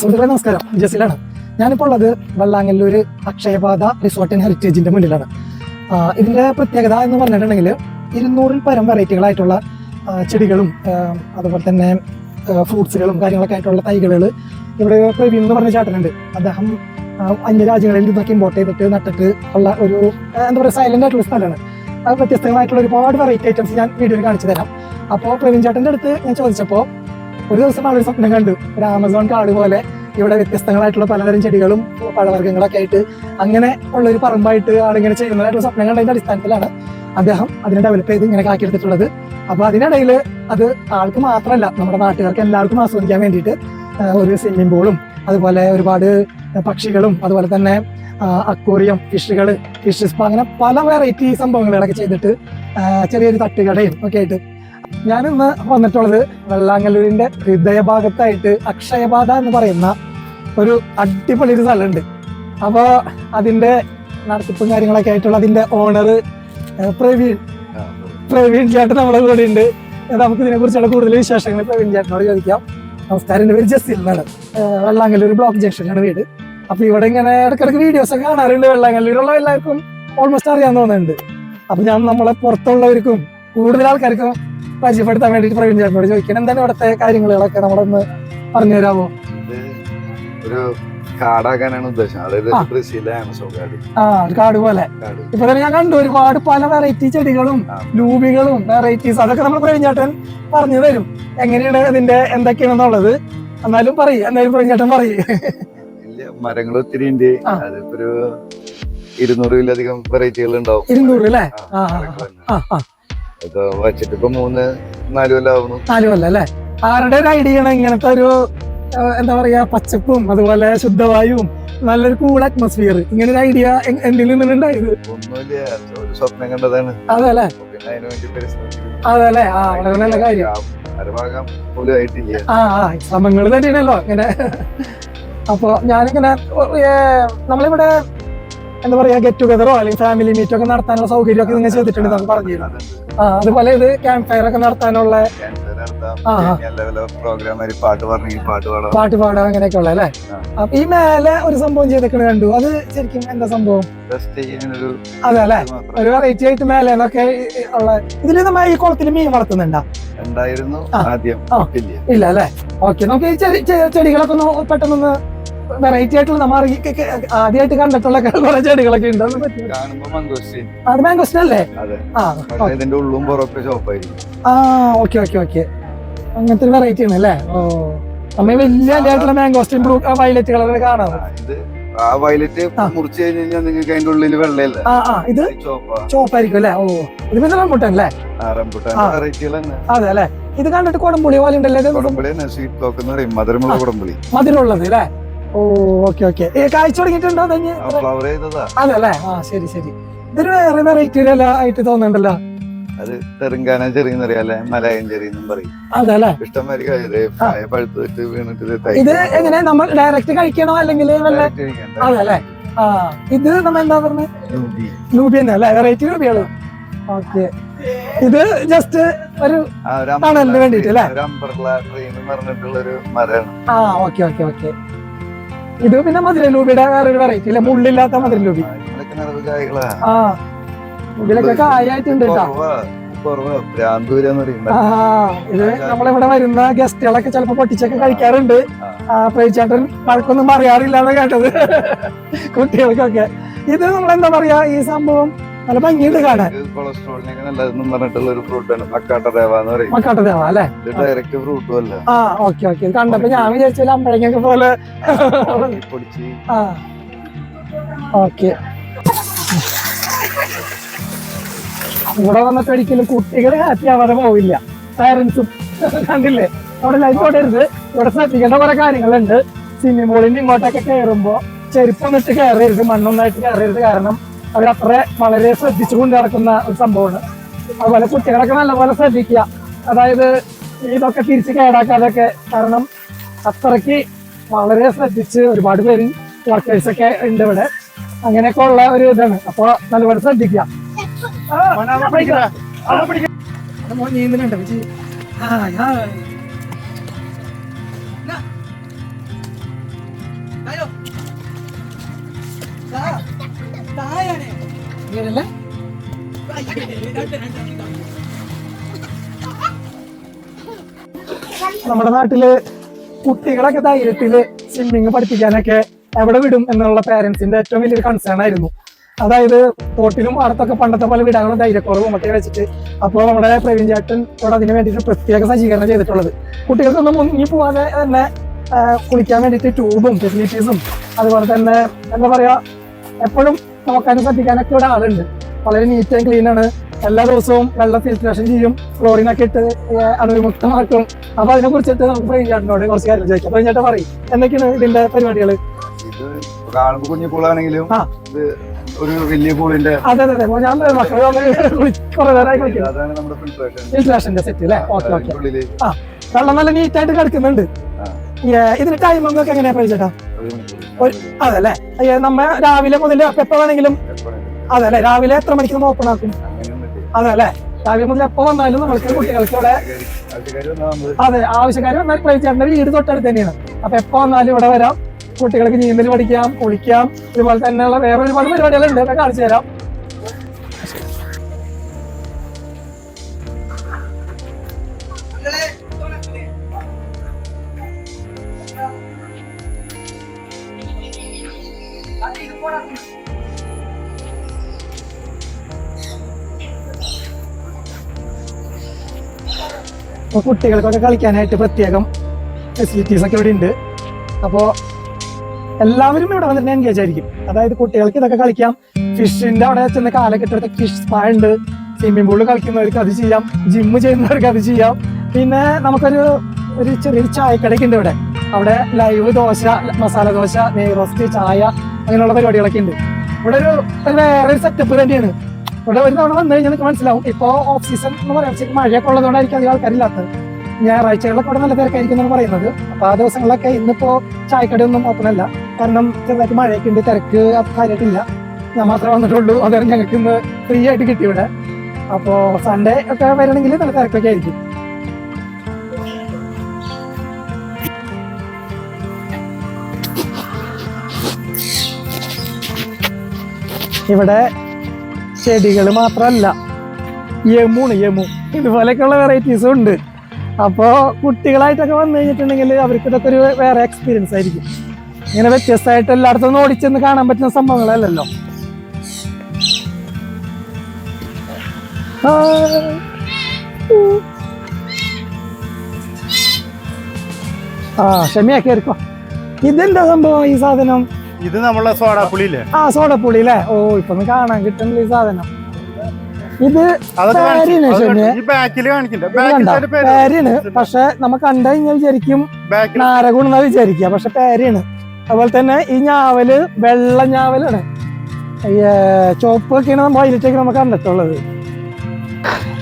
സുഹൃത്തുക്കളെ നമസ്കാരം. ജസിലാണ്. ഞാനിപ്പോൾ ഉള്ളത് വെള്ളാങ്ങല്ലൂര് അക്ഷയപാത റിസോർട്ട് ആൻഡ് ഹെറിറ്റേജിന്റെ മുന്നിലാണ്. ഇതിന്റെ പ്രത്യേകത എന്ന് പറഞ്ഞിട്ടുണ്ടെങ്കിൽ ഇരുന്നൂറിൽ പരം വെറൈറ്റികളായിട്ടുള്ള ചെടികളും അതുപോലെ തന്നെ ഫ്രൂട്ട്സുകളും കാര്യങ്ങളൊക്കെ ആയിട്ടുള്ള തൈകൾ ഇവിടെ പ്രവീൺ എന്ന് പറഞ്ഞ ചേട്ടനുണ്ട്. അദ്ദേഹം അന്യ അന്യരാജ്യങ്ങളിൽ നിന്നൊക്കെ ഇമ്പോർട്ട് ചെയ്തിട്ട് നട്ടിട്ട് ഉള്ള ഒരു എന്താ പറയുക സൈലന്റ് ആയിട്ടുള്ള സ്ഥലമാണ്. അത് വ്യത്യസ്തങ്ങളായിട്ടുള്ള ഒരുപാട് വെറൈറ്റി ഐറ്റംസ് ഞാൻ വീഡിയോയിൽ കാണിച്ചു തരാം. അപ്പോൾ പ്രവീൺ ചേട്ടന്റെ അടുത്ത് ഞാൻ ചോദിച്ചപ്പോൾ ഒരു ദിവസം ആളൊരു സ്വപ്നം കണ്ടു. ഒരു ആമസോൺ കാട് പോലെ ഇവിടെ വ്യത്യസ്തങ്ങളായിട്ടുള്ള പലതരം ചെടികളും പഴവർഗങ്ങളൊക്കെ ആയിട്ട് അങ്ങനെ ഉള്ള ഒരു പറമ്പായിട്ട് ആളിങ്ങനെ ചെയ്യുന്നതായിട്ടുള്ള സ്വപ്നം കണ്ടതിന്റെ അടിസ്ഥാനത്തിലാണ് അദ്ദേഹം അതിനെ ഡെവലപ്പ് ചെയ്ത് ഇങ്ങനെ ആക്കിയെടുത്തിട്ടുള്ളത് അപ്പൊ അതിനിടയിൽ അത് ആൾക്ക് മാത്രമല്ല നമ്മുടെ നാട്ടുകാർക്ക് എല്ലാവർക്കും ആസ്വദിക്കാൻ വേണ്ടിയിട്ട് ഒരു സ്വിമ്മിംഗ് പൂളും അതുപോലെ ഒരുപാട് പക്ഷികളും അതുപോലെ തന്നെ അക്വോറിയം ഫിഷുകൾ ഫിഷ് സ്പാ അങ്ങനെ പല വെറൈറ്റി സംഭവങ്ങളൊക്കെ ചെയ്തിട്ട് ചെറിയൊരു തട്ടുകടയും ഒക്കെ ആയിട്ട് ഞാനിന്ന് വന്നിട്ടുള്ളത് വെള്ളാങ്ങല്ലൂരിന്റെ ഹൃദയഭാഗത്തായിട്ട് അക്ഷയപാത എന്ന് പറയുന്ന ഒരു അടിപൊളി ഒരു സ്ഥലമുണ്ട്. അപ്പോൾ അതിന്റെ നടത്തിപ്പും കാര്യങ്ങളൊക്കെ ആയിട്ടുള്ള അതിന്റെ ഓണർ പ്രവീൺ. പ്രവീൺ ചേട്ടൻ നമ്മുടെ കൂടെ ഉണ്ട്. നമുക്ക് ഇതിനെ കുറിച്ചുള്ള കൂടുതൽ വിശേഷങ്ങൾ പ്രവീൺ ചേട്ടനോട് ചോദിക്കാം. നമസ്കാരം എന്റെ പേര് ജസ്സിൽ എന്നാണ്. ഏഹ് വെള്ളാങ്കല്ലൂർ ബ്ലോക്ക് ജംഗ്ഷനാണ് വീട്. അപ്പൊ ഇവിടെ ഇങ്ങനെ ഇടയ്ക്കിടയ്ക്ക് വീഡിയോസ് ഒക്കെ കാണാറുണ്ട് വെള്ളാങ്കല്ലൂരുള്ള എല്ലാവർക്കും ഓൾമോസ്റ്റ് അറിയാൻ തോന്നുന്നുണ്ട്. അപ്പൊ ഞാൻ നമ്മളെ പുറത്തുള്ളവർക്കും കൂടുതൽ ആൾക്കാർക്കും പരിചയപ്പെടുത്താൻ വേണ്ടിയിട്ട് പ്രവീൺ ചേട്ടനോട് ചോദിക്കണം എന്താണ് ഇവിടുത്തെ കാര്യങ്ങളൊക്കെ? നമ്മളൊന്ന് പറഞ്ഞു തരാമോ? ഒരു കാടാക്കാനാണ് ഉദ്ദേശം. അതായത് ആ. ഒരു കാട് പോലെ. ഇപ്പൊ തന്നെ ഞാൻ കണ്ടു ഒരുപാട് പല വെറൈറ്റി ചെടികളും ലൂബികളും വെറൈറ്റീസ് അതൊക്കെ നമ്മൾ പ്രവീൺചേട്ടൻ പറഞ്ഞു തരും. എങ്ങനെയാണ് അതിന്റെ എന്തൊക്കെയാണെന്നുള്ളത്? എന്നാലും പറയും എന്തായാലും പ്രവീൺചേട്ടൻ പറയും. പറയൂ മരങ്ങൾ ഒത്തിരി ഉണ്ട്. ആ. അതിപ്പോ ഒരു ഇരുന്നൂറിലധികം വെറൈറ്റികൾ ഉണ്ടാവും ഇരുന്നൂറ് അല്ലേ? ആ, ആ, ഇത് വച്ചിട്ട് ഇപ്പൊ മൂന്ന് നാല് കൊല്ലം ആവുന്നു. നാല് കൊല്ലം അല്ലേ? ആരുടെ ഒരു ഐഡിയ ആണ് ഇങ്ങനത്തെ ഒരു എന്താ പറയാ പച്ചപ്പും അതുപോലെ ശുദ്ധവായുവും നല്ലൊരു കൂൾ അറ്റ്മോസ്ഫിയർ ഇങ്ങനെ ഒരു ഐഡിയ എന്തിൽ നിന്നുണ്ടായത്? ഒന്നുമില്ല ഒരു സ്വപ്നം കണ്ടതാണ്. അതെ അല്ലേ പിന്നെ അതിനു വേണ്ടി പരിശ്രമിച്ചു അതെ അല്ലേ ആ വളരെ നല്ല കാര്യം. ആ ആ ശ്രമങ്ങൾ തന്നെയാണല്ലോ ഇങ്ങനെ അപ്പൊ ഞാനിങ്ങനെ നമ്മളിവിടെ എന്താ പറയാ ഗെറ്റ് ടുഗതറോ അല്ലെങ്കിൽ ഫാമിലി മീറ്റ് ഒക്കെ നടത്താനുള്ള സൗകര്യമൊക്കെ നിങ്ങൾ ചെയ്തിട്ടുണ്ട് നമുക്ക് പറഞ്ഞിരുന്നത് ആ അതുപോലെ ഇത് ക്യാമ്പ് ഫയർ ഒക്കെ നടത്താനുള്ള പാട്ട് പാടാം അങ്ങനെയൊക്കെ ഉള്ള അല്ലേ അപ്പൊ ഈ മേലെ ഒരു സംഭവം ചെയ്തേക്കണ കണ്ടു. അത് ശരിക്കും എന്താ സംഭവം? അതെ അല്ലെ ഒരു വെറൈറ്റി ആയിട്ട് മേലെ എന്നൊക്കെ ഉള്ള ഇതിൽ നമ്മൾ ഈ കുളത്തിൽ മീൻ വളർത്തുന്നുണ്ടോ? ഉണ്ടായിരുന്നു ആദ്യം. ഇല്ല അല്ലെ? ഓക്കെ നമുക്ക് ചെടികളൊക്കെ ഒന്ന് പെട്ടെന്നൊന്ന് വെറൈറ്റി ആയിട്ടുള്ള നമ്മൾ ആദ്യമായിട്ട് കണ്ടിട്ടുള്ള കുറെ ചെടികളൊക്കെ ഉണ്ട്. അത് മാംഗോസ്റ്റിൻ അല്ലേ? ഇതിന്റെ ഉള്ളും പുറമൊക്കെ ചോപ്പായിരിക്കും ആ ഓക്കെ ഓക്കെ ഓക്കെ അങ്ങനത്തെ ഒരു വെറൈറ്റി ആണ് അല്ലേ? ഓ. നമ്മ വലിയ ആയിട്ടുള്ള മാംഗോസ്റ്റിൻ ബ്ലൂ വയലറ്റ് കളർ കാണാം ആ, വയലറ്റ്. മുറിച്ച് കഴിഞ്ഞ് കഴിഞ്ഞാൽ നിങ്ങൾക്ക് അതിന്റെ ഉള്ളിൽ വെള്ളയല്ല? ആ ആ ഇത് ചോപ്പ ചോപ്പായിരിക്കും അല്ലേ? ഓ ഇത് പിന്നെ റംബുട്ടാൻ അല്ലേ? റംബുട്ടാൻ. വെറൈറ്റികൾ അതെ അല്ലേ? ഇത് കണ്ടിട്ട് കുടംപുളി പോലെ ഉണ്ടല്ലേ? മധുരമുള്ള. കുടംപുളി മധുരമുള്ളത് അല്ലേ? ഓ ഓക്കെ ഓക്കെ. കാഴ്ച തുടങ്ങിയിട്ടുണ്ടോ അതെ അല്ലേ ആ ശരി ശരി. ഇതൊരു വേറെ വെറൈറ്റി ആയിട്ട് തോന്നുന്നുണ്ടല്ലോ. അത് തെറുങ്കാന ചെറിയെന്ന് അറിയാല്ലേ മലയൻ ചെറിയെന്നും പറയും. അതെ അല്ലേ ഇഷ്ടംമാതിരി പഴുത്തിട്ട് വീണിട്ട് ഇത് എങ്ങനെ? നമ്മൾ ഡയറക്റ്റ് കഴിക്കണോ അല്ലെങ്കിൽ അതല്ലേ? ആ. ഇത് നമ്മൾ എന്താ പറഞ്ഞത് ലൂബി. തന്നെ അല്ലേ? വെറൈറ്റി ലൂബിയാണ് ഓക്കെ. ഇത് ജസ്റ്റ് ഒരു തണലിന് വേണ്ടിട്ട് അല്ലേ? അംബ്രല ട്രീ പറഞ്ഞിട്ടുള്ള ഒരു മരമാണ്. ആ ഓക്കെ ഓക്കെ ഓക്കെ. ഇത് പിന്നെ മധുര ലൂബിയുടെ വേറൊരു വെറൈറ്റി അല്ലെ മുള്ളില്ലാത്ത മധുര ലൂബി. ആ, ഇതിലൊക്കെ കായായിട്ടുണ്ട് ഇത് നമ്മളിവിടെ വരുന്ന ഗസ്റ്റുകളൊക്കെ ചിലപ്പോ പൊട്ടിച്ചൊക്കെ കഴിക്കാറുണ്ട് പ്രേച്ചേട്ടൻ പഴക്കൊന്നും പറയാറില്ല കേട്ടത് കുട്ടികൾക്കൊക്കെ ഇത് നമ്മളെന്താ പറയാ ഈ സംഭവം നല്ല ഭംഗിയുണ്ട് കാണാൻ. കൊളസ്ട്രോളിനൊക്കെ നല്ലതെന്നും പറഞ്ഞിട്ടുള്ള ഒരു ഫ്രൂട്ടാണ് എന്ന് പറയും. അല്ലേ? ഡയറക്റ്റ് ഫ്രൂട്ടും അല്ല. ആ ഓക്കെ ഓക്കെ ഇത് കണ്ടപ്പോ ഞാൻ വിചാരിച്ചാൽ അമ്പഴങ്ങൊക്കെ പോലെ. പൊടിച്ച് ആ ഓക്കെ ഇവിടെ വന്നിട്ട് ഒരിക്കലും കുട്ടികൾ ഹാപ്പി ആവാതെ പോവില്ല. പാരന്റ്സും കണ്ടില്ലേ? അവിടെ ലൈഫ് ഓടരുത്. ഇവിടെ ശ്രദ്ധിക്കേണ്ട കുറെ കാര്യങ്ങളുണ്ട്. സ്വിമ്മിംഗ് പൂളിന്റെ ഇങ്ങോട്ടൊക്കെ കയറുമ്പോ ചെരുപ്പൊന്നിട്ട് കയറരുത് മണ്ണൊന്നായിട്ട് കയറരുത് കാരണം അവരത്ര വളരെ ശ്രദ്ധിച്ചുകൊണ്ട് നടക്കുന്ന ഒരു സംഭവമാണ്. അതുപോലെ കുട്ടികളൊക്കെ നല്ലപോലെ ശ്രദ്ധിക്കുക. അതായത് ഇതൊക്കെ തിരിച്ച് കേടാക്കാതൊക്കെ കാരണം അത്രയ്ക്ക് വളരെ ശ്രദ്ധിച്ച് ഒരുപാട് പേര് വർക്കേഴ്സ് ഒക്കെ ഉണ്ട് ഇവിടെ. അങ്ങനെയൊക്കെ ഉള്ള ഒരു ഇതാണ്. അപ്പൊ നല്ലപോലെ ശ്രദ്ധിക്കുക. ആ, നമ്മുടെ നാട്ടിൽ കുട്ടികളൊക്കെ ധൈര്യത്തിൽ സ്വിമ്മിങ് പഠിപ്പിക്കാനൊക്കെ എവിടെ വിടും എന്നുള്ള പേരൻസിന്റെ ഏറ്റവും വലിയൊരു കൺസേൺ ആയിരുന്നു. അതായത് തോട്ടിലും അടുത്തൊക്കെ പണ്ടത്തെ പോലെ വിടാനുള്ള ധൈര്യക്കുറവും ഒക്കെ വെച്ചിട്ട് അപ്പോൾ നമ്മുടെ പ്രവീൺ ചേട്ടൻ ഇവിടെ അതിന് വേണ്ടിയിട്ട് പ്രത്യേക സജ്ജീകരണം ചെയ്തിട്ടുള്ളത്. കുട്ടികൾക്കൊന്നും മുങ്ങി പോവാതെ തന്നെ കുളിക്കാൻ വേണ്ടിയിട്ട് ട്യൂബും ഫെസിലിറ്റീസും അതുപോലെ തന്നെ എന്താ പറയാ എപ്പോഴും നോക്കാനും ശ്രദ്ധിക്കാനൊക്കെ ഇവിടെ ആളുണ്ട്. വളരെ നീറ്റ് ആൻഡ് ക്ലീൻ ആണ്. എല്ലാ ദിവസവും വെള്ളം ഫിൽട്രേഷൻ ചെയ്യും ക്ലോറിൻ ഒക്കെ ഇട്ട് അണുവിമുക്തമാക്കും അപ്പൊ അതിനെ കുറിച്ചിട്ട് നമുക്ക് പ്രവീൺ ചേട്ടനോട് കുറച്ച് കാര്യം ചോദിക്കാം. അപ്പൊ ചേട്ടാ പറയും. എന്തൊക്കെയാണ് ഇതിന്റെ പരിപാടികൾ കാണുമ്പോ കുഞ്ഞു പൂളാണെങ്കിലും. ഇത് ഒരു വലിയ പൂളിന്റെ അതെ അതെ ഞാൻ മക്കളെ കുറെ നേരമായി കളിക്കുന്നത് അതാണ് നമ്മുടെ ഫിൽട്രേഷന്റെ സെറ്റ് അല്ലേ ഓക്കെ ഓക്കെ ആ വെള്ളം നല്ല നീറ്റായിട്ട് കിടക്കുന്നുണ്ട്. ഇതിന് ടൈം എങ്ങനെയാ പ്രവീൺ ചേട്ടാ അതല്ലേ? നമ്മ രാവിലെ മുതൽ എപ്പോ വേണമെങ്കിലും അതല്ലേ? രാവിലെ എത്ര മണിക്ക് നമ്മൾ ഓപ്പൺ ആക്കും. അതല്ലേ? രാവിലെ മുതൽ എപ്പോ വന്നാലും നമ്മൾക്ക് കുട്ടികൾക്ക് ഇവിടെ അതെ ആവശ്യക്കാർ വന്നാൽ ചേട്ടന്റെ വീട് തൊട്ടടുത്ത് തന്നെയാണ്. അപ്പൊ എപ്പോ വന്നാലും ഇവിടെ വരാം. കുട്ടികൾക്ക് നീന്തൽ പഠിക്കാം കുളിക്കാം. ഇതുപോലെ തന്നെയുള്ള വേറെ ഒരുപാട് പരിപാടികളുണ്ട്. കാണിച്ചു തരാം. അപ്പൊ കുട്ടികൾക്കൊക്കെ കളിക്കാനായിട്ട് പ്രത്യേകം ഫെസിലിറ്റീസ് ഒക്കെ ഇവിടെ ഉണ്ട്. അപ്പോൾ എല്ലാവരും ഇവിടെ വന്നിട്ട് എൻഗേജ് ആയിരിക്കും. അതായത് കുട്ടികൾക്ക് ഇതൊക്കെ കളിക്കാം. ഫിഷിന്റെ അവിടെ ചെന്ന് കാല ഇട്ടെടുത്ത ഫിഷ് സ്പാ ഉണ്ട്. സ്വിമ്മിംഗ് പൂളിൽ കളിക്കുന്നവർക്ക് അത് ചെയ്യാം. ജിമ്മ് ചെയ്യുന്നവർക്ക് അത് ചെയ്യാം. പിന്നെ നമുക്കൊരു ഒരു ചെറിയൊരു ചായക്കടയ്ക്ക് ഉണ്ട് ഇവിടെ. അവിടെ ലൈവ് ദോശ മസാല ദോശ നെയ് റോസ്റ്റ് ചായ അങ്ങനെയുള്ള പരിപാടികളൊക്കെ ഉണ്ട്. ഇവിടെ ഒരു വേറെ ഒരു സെറ്റപ്പ് തന്നെയാണ്. ഇവിടെ ഒരു തവണ വന്നു കഴിഞ്ഞാൽ നിങ്ങൾക്ക് മനസ്സിലാവും. ഇപ്പോ ഓഫ് സീസൺ എന്ന് പറയാം ശരി മഴയൊക്കെ ഉള്ളതുകൊണ്ടായിരിക്കും അധികം ആൾക്കാരില്ലാത്തത്. ഞായറാഴ്ചകളിലൊക്കെ ഇവിടെ നല്ല തിരക്കായിരിക്കും എന്നാണ് പറയുന്നത്. അപ്പൊ ആ ദിവസങ്ങളിലൊക്കെ ഇന്നിപ്പോ ചായക്കടയൊന്നും ഓപ്പൺ അല്ല. കാരണം ചെറുതായിട്ട് മഴയൊക്കെ ഉണ്ട് തിരക്ക് കാര്യമായിട്ടില്ല. ഞാൻ മാത്രമേ വന്നിട്ടുള്ളൂ. അതുവരെ ഞങ്ങൾക്ക് ഇന്ന് ഫ്രീ ആയിട്ട് കിട്ടി ഇവിടെ. അപ്പോ സൺഡേ ഒക്കെ വരണമെങ്കിൽ നല്ല തിരക്കൊക്കെ ആയിരിക്കും. ഇവിടെ ചെടികൾ മാത്രമല്ല യമൂണ് യമു ഇതുപോലെയൊക്കെയുള്ള വെറൈറ്റീസും ഉണ്ട്. അപ്പോൾ കുട്ടികളായിട്ടൊക്കെ വന്നു കഴിഞ്ഞിട്ടുണ്ടെങ്കിൽ അവർക്ക് ഇതൊക്കെ ഒരു വേറെ എക്സ്പീരിയൻസ് ആയിരിക്കും. ഇങ്ങനെ വ്യത്യസ്തമായിട്ട് എല്ലായിടത്തും ഒന്ന് ഓടിച്ചെന്ന് കാണാൻ പറ്റുന്ന സംഭവങ്ങളല്ലല്ലോ. ആ. ക്ഷമയാക്കി എടുക്കോ. ഇതെന്താ സംഭവം ഈ സാധനം? ഇത് നമ്മളെ സോഡാപ്പുളിയില്ലേ ആ സോഡാപ്പുളി അല്ലേ ഓ ഇപ്പൊ കാണാൻ കിട്ടുന്നില്ല ഈ സാധനം. ഇത് പേരിന് പക്ഷെ നമ്മ കണ്ടു കഴിഞ്ഞാൽ വിചാരിക്കും ബാക്കിൽ വിചാരിക്ക വിചാരിക്കുക. പക്ഷെ പേരാണ് അതുപോലെ തന്നെ ഈ ഞാവൽ വെള്ള ഞാവലാണ്. ചോപ്പ് ഒക്കെയാണ് നമ്മൾ വൈലറ്റൊക്കെ നമുക്ക് കണ്ടിട്ടുള്ളത്.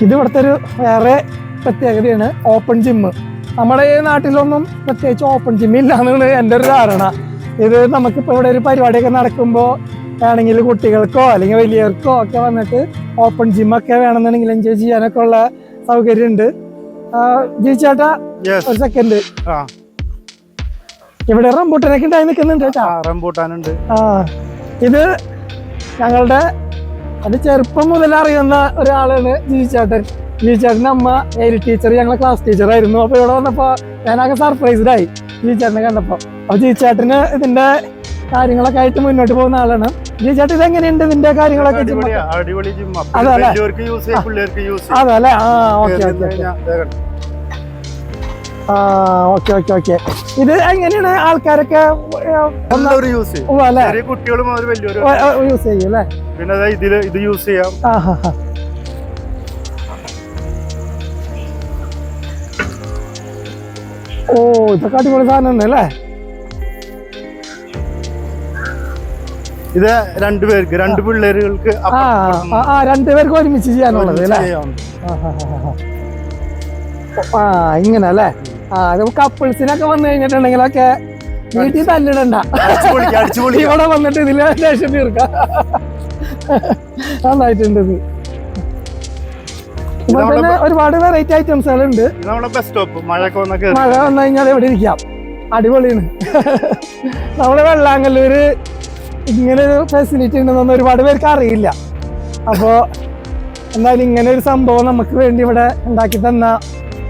ഇത് ഇവിടുത്തെ ഒരു വേറെ പ്രത്യേകതയാണ് ഓപ്പൺ ജിമ്മ് നമ്മുടെ ഈ നാട്ടിലൊന്നും പ്രത്യേകിച്ച് ഓപ്പൺ ജിമ്മ് ഇല്ല എന്നാണ് എന്റെ ഒരു ധാരണ. ഇത് നമുക്കിപ്പോൾ ഇവിടെ ഒരു പരിപാടിയൊക്കെ നടക്കുമ്പോൾ ആണെങ്കിൽ കുട്ടികൾക്കോ അല്ലെങ്കിൽ വലിയവർക്കോ ഒക്കെ വന്നിട്ട് ഓപ്പൺ ജിമ്മൊക്കെ വേണമെന്നുണ്ടെങ്കിൽ എൻജോയ് ചെയ്യാനൊക്കെ ഉള്ള സൗകര്യമുണ്ട്. ഉണ്ട് യെസ് ഒരു സെക്കൻഡ് ഇവിടെ റംബൂട്ടനൊക്കെ ഉണ്ടായി നിൽക്കുന്നുണ്ട് റംബൂട്ടാനുണ്ട്. ആ ഇത് ഞങ്ങളുടെ അത് ചെറുപ്പം മുതൽ അറിയുന്ന ഒരാളാണ് ജീചേട്ടൻ ജീവിച്ചേട്ടന്റെ അമ്മ ഏരി ടീച്ചർ ഞങ്ങളെ ക്ലാസ് ടീച്ചർ ആയിരുന്നു. അപ്പൊ ഇവിടെ വന്നപ്പോ ഞാനൊക്കെ സർപ്രൈസ്ഡ് ചേട്ടനെ ജീചേട്ടനെ കണ്ടപ്പോ. അപ്പൊ ജീചേട്ടന് ഇതിന്റെ കാര്യങ്ങളൊക്കെ ആയിട്ട് മുന്നോട്ട് പോകുന്ന ആളാണ്. ജീചേട്ടൻ ഇത് എങ്ങനെയുണ്ട് ഇതിന്റെ കാര്യങ്ങളൊക്കെ അടിപൊളിയാ അടിപൊളി ജിമ്മ അതെ, അതെ. വലിയവർക്ക് യൂസ് ചെയ്യാം പിള്ളേർക്ക് യൂസ് ചെയ്യാം. അതെ ആ okay okay okay. Okay okay ഇത് എങ്ങനെയാണ് ആൾക്കാരൊക്കെ യൂസ് ചെയ്യും. അല്ലേ? പിന്നെ ഇത് യൂസ് ചെയ്യാം. ഓ ഇതൊക്കെ അടിപൊളി സാധനം അല്ലേ? ഇത് രണ്ടുപേർക്ക് രണ്ട് പിള്ളേരുകൾക്ക് ആ രണ്ടുപേർക്ക് ഒരുമിച്ച് ചെയ്യാനുള്ളത് അല്ലേ? ആ, ഇങ്ങനെ അല്ലേ? ആ അത് കപ്പിൾസിനൊക്കെ വന്നു കഴിഞ്ഞിട്ടുണ്ടെങ്കിലൊക്കെ വീട്ടിൽ തല്ലിടണ്ട. ഇവിടെ വന്നിട്ട് ഇതിൽ ദേഷ്യം തീർക്കാം. നന്നായിട്ടുണ്ട് തന്നെ ഒരുപാട് വെറൈറ്റി ഐറ്റംസ് ഉണ്ട് ബസ് സ്റ്റോപ്പ് വന്ന മഴ വന്നു കഴിഞ്ഞാൽ എവിടെ ഇരിക്കാം. അടിപൊളിയാണ്. നമ്മുടെ വെള്ളാങ്കല്ലൂര് ഇങ്ങനെ ഒരു ഫെസിലിറ്റി ഉണ്ടെന്നൊന്നും ഒരുപാട് പേർക്ക് അറിയില്ല. അപ്പോ എന്തായാലും ഇങ്ങനെ ഒരു സംഭവം നമുക്ക് വേണ്ടി ഇവിടെ ഉണ്ടാക്കി തന്ന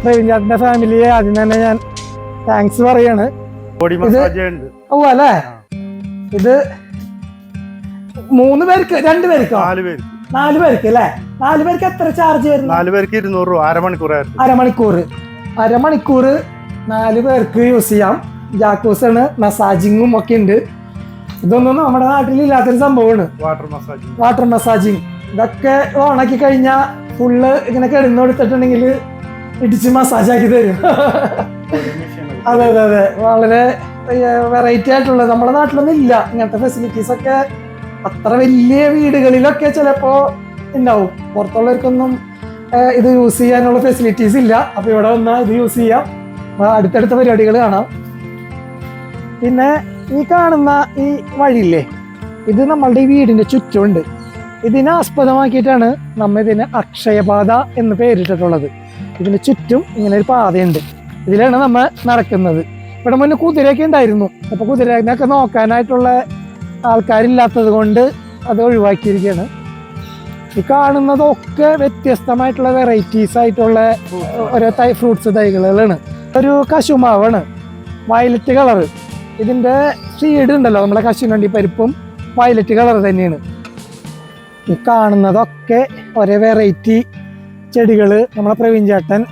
പ്രവീൺ ഫാമിലിയെ ആദ്യം തന്നെ ഞാൻ താങ്ക്സ് പറയാണ്. ഓ അല്ലേ? ഇത് മൂന്ന് പേർക്ക് രണ്ട് പേർക്കോ? നാല് പേർക്ക്. നാല് പേർക്ക് അല്ലേ? നാല് പേർക്ക് എത്ര ചാർജ് വരുന്നു? നാല് പേർക്ക് ഇരുന്നൂറ് രൂപ അരമണിക്കൂർ അരമണിക്കൂർ. അരമണിക്കൂർ നാല് പേർക്ക് യൂസ് ചെയ്യാം. ജാക്കൂസാണ് മസാജിങ്ങും ഒക്കെ ഉണ്ട്. ഇതൊന്നും നമ്മുടെ നാട്ടിൽ ഇല്ലാത്തൊരു സംഭവമാണ്. വാട്ടർ മസാജിങ് വാട്ടർ മസാജിങ് ഇതൊക്കെ ഓണാക്കി കഴിഞ്ഞാൽ ഫുള്ള് ഇങ്ങനെ കിടന്നു കൊടുത്തിട്ടുണ്ടെങ്കിൽ ഇടിച്ച് മസാജ് ആക്കി തരും. അതെ അതെ അതെ. വളരെ വെറൈറ്റി ആയിട്ടുള്ളത്. നമ്മുടെ നാട്ടിലൊന്നും ഇല്ല. ഇങ്ങനത്തെ ഫെസിലിറ്റീസ് ഒക്കെ അത്ര വലിയ വീടുകളിലൊക്കെ ചിലപ്പോ ഉണ്ടാവും പുറത്തുള്ളവർക്കൊന്നും ഇത് യൂസ് ചെയ്യാനുള്ള ഫെസിലിറ്റീസ് ഇല്ല. അപ്പൊ ഇവിടെ വന്നാൽ ഇത് യൂസ് ചെയ്യാം. അടുത്തടുത്ത പരിപാടികൾ കാണാം. പിന്നെ ഈ കാണുന്ന ഈ വഴിയില്ലേ ഇത് നമ്മളുടെ ഈ വീടിന്റെ ചുറ്റുമുണ്ട്. ഇതിനെ ആസ്പദമാക്കിയിട്ടാണ് നമ്മൾ ഇതിന് അക്ഷയപാത എന്ന് പേരിട്ടിട്ടുള്ളത്. ഇതിന് ചുറ്റും ഇങ്ങനെ ഒരു പാതയുണ്ട്. ഇതിലാണ് നമ്മൾ നടക്കുന്നത്. ഇവിടെ മുന്നേ കുതിരയൊക്കെ ഉണ്ടായിരുന്നു. അപ്പൊ കുതിരനൊക്കെ നോക്കാനായിട്ടുള്ള ആൾക്കാരില്ലാത്തത് കൊണ്ട് അത് ഒഴിവാക്കിയിരിക്കുകയാണ്. ഈ കാണുന്നതൊക്കെ വ്യത്യസ്തമായിട്ടുള്ള വെറൈറ്റീസ് ആയിട്ടുള്ള ഓരോ തൈ ഫ്രൂട്ട്സ് തൈകളാണ്. ഒരു കശുമാവാണ് വയലറ്റ് കളറ് ഇതിന്റെ സീഡ് ഉണ്ടല്ലോ നമ്മളെ കശുനണ്ടി പരിപ്പും വയലറ്റ് കളർ തന്നെയാണ്. ഈ കാണുന്നതൊക്കെ ഒരേ വെറൈറ്റി ചെടികൾ നമ്മളെ പ്രവീൺ ചേട്ടൻ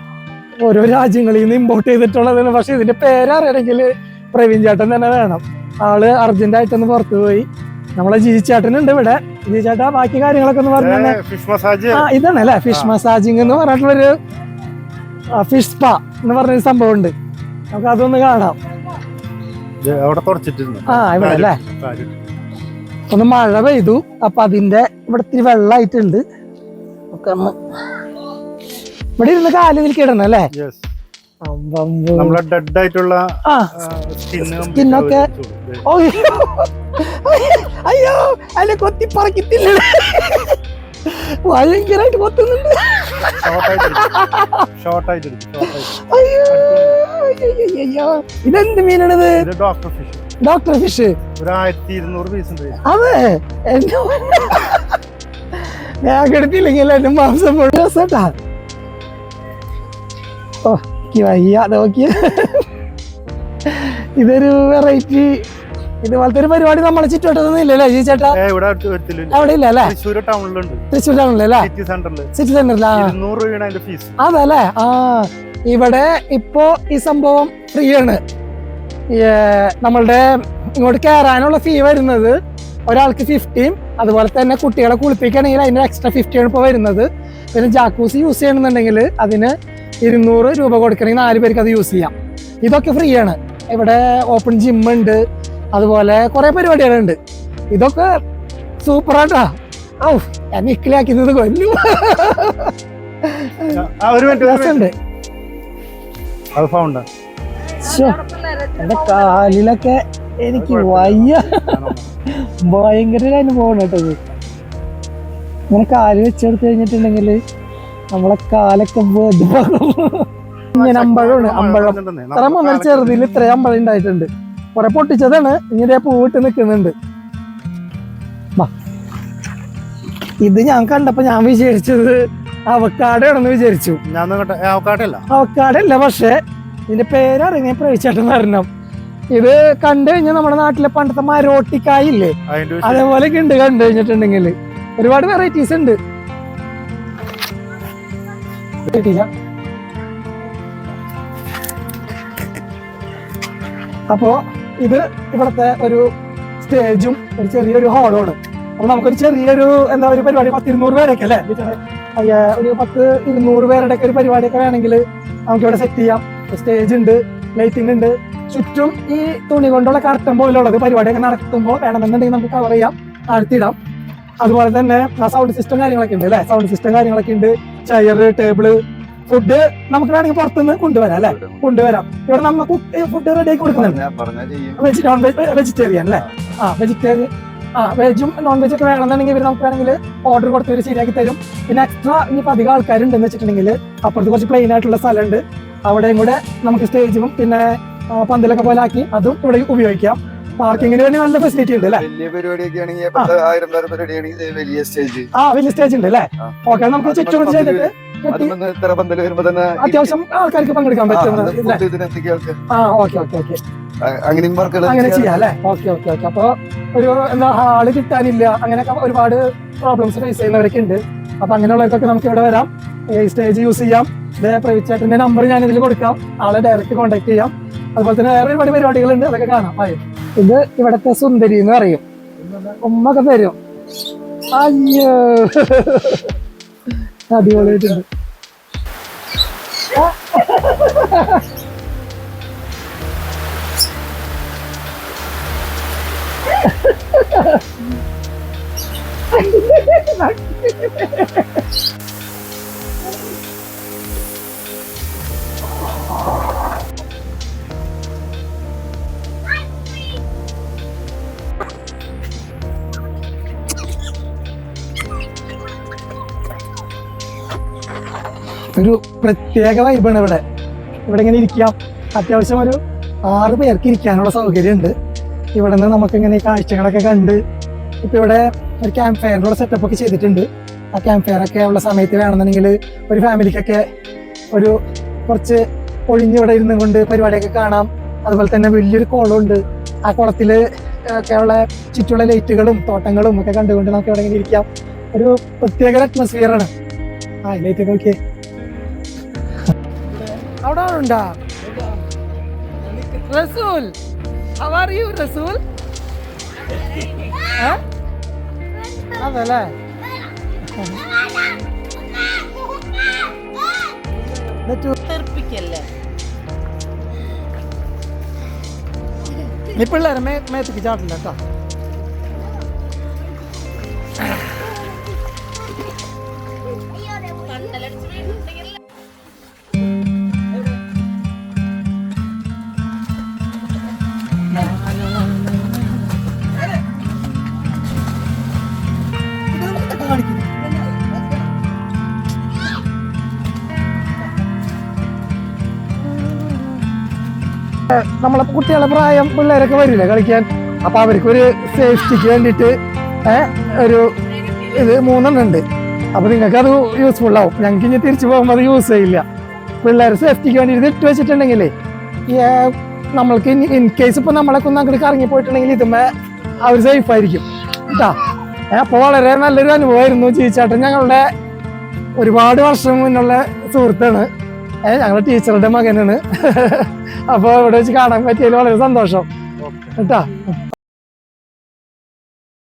ഓരോ രാജ്യങ്ങളിൽ നിന്ന് ഇമ്പോർട്ട് ചെയ്തിട്ടുള്ളതാണ്. പക്ഷേ ഇതിന്റെ പേരറിയണമെങ്കിൽ പ്രവീൺ ചേട്ടൻ തന്നെ വേണം. ആൾ അർജന്റായിട്ടൊന്ന് പുറത്തു പോയി. നമ്മളെ ജിജിച്ചേട്ടനുണ്ട് ഇവിടെ. ജിജിച്ചേട്ടാ ബാക്കി കാര്യങ്ങളൊക്കെ ഒന്ന് പറഞ്ഞു ആ ഇതാണ് അല്ലേ ഫിഷ് മസാജിങ് എന്ന് പറഞ്ഞിട്ടുള്ളൊരു ഫിഷ് സ്പാ എന്ന് പറഞ്ഞൊരു സംഭവം ഉണ്ട് നമുക്ക് അതൊന്ന് കാണാം. ആ ഇവിടെ അല്ലേ. ഒന്ന് മഴ പെയ്തു. അപ്പൊ അതിന്റെ ഇവിടെ ഇത്തിരി വെള്ളമായിട്ടുണ്ട്. ഒക്കെ ഒന്ന് ഇവിടെ ഇരുന്ന് കാൽ ഇതിൽ അല്ലേ. നമ്മളെ ഡെഡ് ആയിട്ടുള്ള സ്കിന്നൊക്കെ അയ്യോ അതിനെ കൊത്തി പറക്കത്തില്ല? ഭയങ്കരമായിട്ട് കൊത്തുന്നുണ്ട്. അയ്യോ ഇതെന്ത് മീനാണിത്? ഡോക്ടർ ഫിഷ് ഡോക്ടർ ഫിഷ് ഒരു ആയിരത്തി ഇരുന്നൂറ് പീസ് അതെ. എന്റെ ഞാൻ കെടുത്തില്ലെങ്കിൽ എന്റെ മാംസം മുഴുവൻ ഓ. എനിക്ക് വയ്യ നോക്കി ഇതൊരു വെറൈറ്റി ഇതുപോലത്തെ ഒരു പരിപാടി നമ്മളെ ചുറ്റുവട്ടത്തൊന്നും ഇല്ലല്ലേ ജി ചേട്ടാ? അവിടെ ഇല്ല അല്ലേ? തൃശ്ശൂർ ടൗണിലുണ്ട്. തൃശ്ശൂർ ടൗണിലല്ലേ സിറ്റി സെന്ററിൽ അതല്ലേ? ആ ഇവിടെ ഇപ്പോ ഈ സംഭവം ഫ്രീ ആണ്. ഈ, നമ്മളുടെ ഇങ്ങോട്ട് കയറാനുള്ള ഫീ വരുന്നത് ഒരാൾക്ക് ഫിഫ്റ്റിയും അതുപോലെ തന്നെ കുട്ടികളെ കുളിപ്പിക്കുകയാണെങ്കിൽ അതിന് എക്സ്ട്രാ ഫിഫ്റ്റിയാണ് ഇപ്പോൾ വരുന്നത്. പിന്നെ ജാക്കൂസി യൂസ് ചെയ്യണമെന്നുണ്ടെങ്കിൽ അതിന് ഇരുന്നൂറ് രൂപ കൊടുക്കണമെങ്കിൽ നാല് പേർക്ക് അത് യൂസ് ചെയ്യാം. ഇതൊക്കെ ഫ്രീ ആണ്. ഇവിടെ ഓപ്പൺ ജിം ഉണ്ട്. അതുപോലെ കുറേ പരിപാടികളുണ്ട്. ഇതൊക്കെ സൂപ്പറാട്ടാ ഔ ഞാൻ നിക്കിലാക്കുന്നത് കൊല്ലു. രസമുണ്ട്. എന്റെ കാലിലൊക്കെ എനിക്ക് വയ്യ ഭയങ്കര അനുഭവം അനുഭവമാണ് കേട്ടോ ഇത് ഇങ്ങനെ കാൽ വെച്ചെടുത്ത് കഴിഞ്ഞിട്ടുണ്ടെങ്കിൽ നമ്മളെ കാലൊക്കെ ഇങ്ങനെ അമ്പഴമാണ് അമ്പഴം ഇത്ര മുതൽ ചെറുതിൽ ഇത്രയും അമ്പഴം ഉണ്ടായിട്ടുണ്ട്. കുറെ പൊട്ടിച്ചതാണ് ഇങ്ങനെ പൂവിട്ട് നിൽക്കുന്നുണ്ട്. ഇത് ഞാൻ കണ്ടപ്പോ ഞാൻ വിചാരിച്ചത് അവക്കാടാണെന്ന് വിചാരിച്ചു. അവക്കാടല്ല പക്ഷെ ഇതിന്റെ പേരറിഞ്ഞ പ്രവേശിച്ചേട്ടൻ വരണം ഇത് കണ്ടു കഴിഞ്ഞാൽ നമ്മുടെ നാട്ടിലെ പണ്ടത്തെ മരോട്ടിക്കായില്ലേ? അതേപോലെ ഉണ്ട് കണ്ടു കഴിഞ്ഞിട്ടുണ്ടെങ്കിൽ. ഒരുപാട് വെറൈറ്റീസ് ഉണ്ട്. ആ. അപ്പോ ഇത് ഇവിടുത്തെ ഒരു സ്റ്റേജും ഒരു ചെറിയൊരു ഹാളുമാണ്. അപ്പൊ നമുക്കൊരു ചെറിയൊരു എന്താ ഒരു പരിപാടി പത്ത് ഇരുന്നൂറ് പേരൊക്കെ അല്ലേ? അയ്യ, ഒരു പത്ത് ഇരുന്നൂറ് പേരുടെ ഒക്കെ ഒരു പരിപാടിയൊക്കെ വേണമെങ്കിൽ നമുക്ക് ഇവിടെ സെറ്റ് ചെയ്യാം. സ്റ്റേജ് ഉണ്ട് ലൈറ്റിംഗ് ഉണ്ട്. ചുറ്റും ഈ തുണി കൊണ്ടുള്ള കർട്ടൻ പോലുള്ളത് പരിപാടിയൊക്കെ നടത്തുമ്പോൾ വേണമെന്നുണ്ടെങ്കിൽ നമുക്ക് കവർ ചെയ്യാം താഴ്ത്തിയിടാം അതുപോലെ തന്നെ സൗണ്ട് സിസ്റ്റം കാര്യങ്ങളൊക്കെ ഉണ്ട് അല്ലേ? സൗണ്ട് സിസ്റ്റം കാര്യങ്ങളൊക്കെ ഉണ്ട്. ചെയർ ടേബിൾ ഫുഡ് നമുക്ക് വേണമെങ്കിൽ പുറത്തുനിന്ന് കൊണ്ടുവരാം അല്ലെ? കൊണ്ടുവരാം. ഇവിടെ നമുക്ക് ഫുഡ് റെഡി ആക്കി കൊടുക്കുന്നുണ്ട്. നോൺ വെജ് വെജിറ്റേറിയൻ അല്ലെ? ആ. വെജിറ്റേറിയൻ ആ വെജും നോൺ വെജ് ഒക്കെ വേണമെന്നുണ്ടെങ്കിൽ ഇവർ നമുക്ക് വേണമെങ്കിൽ ഓർഡർ കൊടുത്ത് ഇവർ ശരിയാക്കി തരും. പിന്നെ എക്സ്ട്രാ ഇനിയിപ്പോൾ അധികം ആൾക്കാരുണ്ടെന്ന് വെച്ചിട്ടുണ്ടെങ്കിൽ അപ്പുറത്ത് കുറച്ച് പ്ലെയിൻ ആയിട്ടുള്ള സ്ഥലമുണ്ട്. അവിടെയും കൂടെ നമുക്ക് സ്റ്റേജും പിന്നെ പന്തലൊക്കെ പോലെ ആക്കി അതും ഇവിടെ ഉപയോഗിക്കാം. പാർക്കിങ്ങിന് വേണ്ടി നല്ല ഫെസിലിറ്റി ഉണ്ട് അല്ലേ? വലിയ പരിപാടിയൊക്കെ ആണെങ്കിൽ ആയിരം പേരെ വലിയ സ്റ്റേജ് ആ വലിയ സ്റ്റേജ് ഉണ്ട് അല്ലേ. ഓക്കെ നമുക്ക് ചുറ്റും ചെയ്തിട്ട് അത്യാവശ്യം ആൾക്കാർക്ക് പങ്കെടുക്കാൻ പറ്റും ആ ഓക്കെ ഓക്കെ ഓക്കെ അങ്ങനെയും അങ്ങനെ ചെയ്യാം. അല്ലേ? ഓക്കെ ഓക്കെ ഓക്കെ അപ്പൊ ഒരു എന്താ ഹാൾ കിട്ടാനില്ല അങ്ങനെയൊക്കെ ഒരുപാട് പ്രോബ്ലംസ് ഫേസ് ചെയ്യുന്നവരൊക്കെ ഉണ്ട്. അപ്പൊ അങ്ങനെയുള്ളവർക്കൊക്കെ നമുക്ക് ഇവിടെ വരാം. ഈ സ്റ്റേജ് യൂസ് ചെയ്യാം. ഇതേ പ്രവിച്ചേട്ടന്റെ നമ്പർ ഞാൻ ഇതിൽ കൊടുക്കാം. ആളെ ഡയറക്റ്റ് കോൺടാക്ട് ചെയ്യാം. അതുപോലെ തന്നെ വേറെ ഒരുപാട് പരിപാടികളുണ്ട്. അതൊക്കെ കാണാം. ആയി ഇത് ഇവിടത്തെ സുന്ദരി എന്ന് പറയും. ഉമ്മൊക്കെ തരും. അയ്യോ. അടിപൊളിയായിട്ടുണ്ട്. ഒരു പ്രത്യേക വൈബാണ് ഇവിടെ. ഇവിടെ ഇങ്ങനെ ഇരിക്കാം. അത്യാവശ്യം ഒരു ആറ് പേർക്ക് ഇരിക്കാനുള്ള സൗകര്യമുണ്ട്. ഇവിടെ നിന്ന് നമുക്ക് ഇങ്ങനെ കാഴ്ചകളൊക്കെ കണ്ട് ഇപ്പൊ ഇവിടെ ഒരു ക്യാമ്പ് ഫയറിനുള്ള സെറ്റപ്പ് ഒക്കെ ചെയ്തിട്ടുണ്ട്. ആ ക്യാമ്പ് ഫയർ ഒക്കെ ഉള്ള സമയത്ത് വേണമെന്നുണ്ടെങ്കിൽ ഒരു ഫാമിലിക്കൊക്കെ ഒരു കുറച്ച് ഒഴിഞ്ഞിവിടെ ഇരുന്നും കൊണ്ട് പരിപാടിയൊക്കെ കാണാം. അതുപോലെ തന്നെ വലിയൊരു കുളമുണ്ട്. ആ കുളത്തിൽ ഒക്കെ ഉള്ള ചുറ്റുള്ള ലൈറ്റുകളും തോട്ടങ്ങളും ഒക്കെ കണ്ടുകൊണ്ട് നമുക്ക് ഇവിടെ ഇങ്ങനെ ഇരിക്കാം. ഒരു പ്രത്യേക അറ്റ്മോസ്ഫിയർ ആണ്. ആ ലൈറ്റ് ഒക്കെ നോക്കിയേ. അവിടെ ആളുണ്ടാ റസൂൽ ഹൗ ആർ യു റസൂൽ? അതല്ലേ? നീ പിള്ളേരെ മേ മേത്തേക്ക് ചാട്ടില്ല കേട്ടോ. നമ്മളെ കുട്ടികളെ പ്രായം പിള്ളേരൊക്കെ വരില്ലേ കളിക്കാൻ? അപ്പൊ അവർക്ക് ഒരു സേഫ്റ്റിക്ക് വേണ്ടിയിട്ട് ഒരു ഇത് മൂന്നെണ്ണം ഉണ്ട്. അപ്പൊ നിങ്ങൾക്ക് അത് യൂസ്ഫുൾ ആവും. ഞങ്ങൾക്ക് ഇനി തിരിച്ചു പോകുമ്പോൾ അത് യൂസ് ചെയ്യില്ല. പിള്ളേർ സേഫ്റ്റിക്ക് വേണ്ടി ഇത് ഇട്ട് ഏർ, നമ്മൾക്ക് ഇൻ കേസ് ഇപ്പൊ നമ്മളെ ഒന്ന് അങ്ങോട്ട് കറങ്ങി പോയിട്ടുണ്ടെങ്കിൽ ഇതുമേ അവർ സേഫ് ആയിരിക്കും. കേട്ടാ അപ്പോൾ വളരെ നല്ലൊരു അനുഭവമായിരുന്നു ചേച്ചേട്ടൻ ഞങ്ങളുടെ ഒരുപാട് വർഷം മുന്നുള്ള സുഹൃത്താണ്. ഞങ്ങളുടെ ടീച്ചറുടെ മകനാണ്. അപ്പോൾ ഇവിടെ വെച്ച് കാണാൻ പറ്റിയതിൽ വളരെ സന്തോഷം. കേട്ടാ?